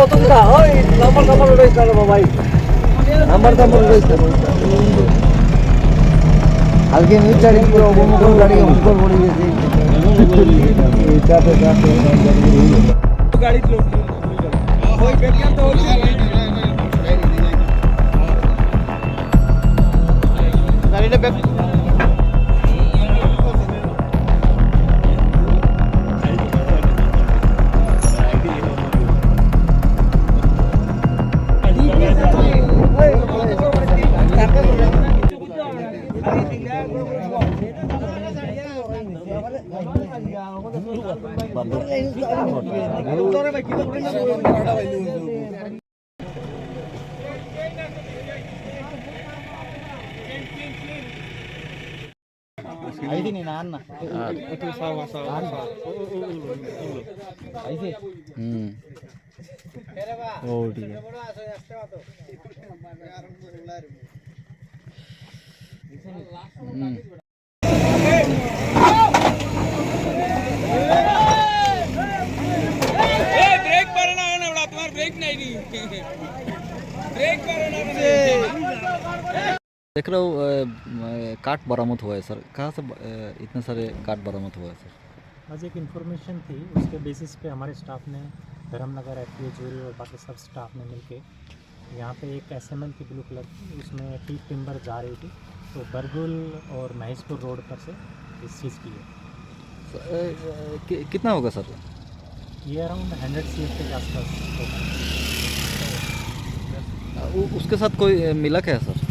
ততটা ওই number number করে গাড়ি অমুখ পড়ে গেছে। গাড়িটা అయితే నేను అన్న అయితే ఓటి देख रहा हूँ काट बरामद हुआ है, सर। कहाँ से इतने सारे काट बरामद हुआ है, सर? आज एक इन्फॉर्मेशन थी, उसके बेसिस पे हमारे स्टाफ ने, धर्मनगर एफ़ जूरी और बाकी सब स्टाफ ने मिलके, यहाँ पे एक एस की ब्लू कलर उसमें टीप टिम्बर जा रही थी। तो बरगुल और महेशपुर रोड पर से इस चीज़ की है। तो, ए, ए, कि- कितना होगा सर? ये अराउंड हंड्रेड सी के आसपास होगा। उसके साथ कोई मिला क्या है सर?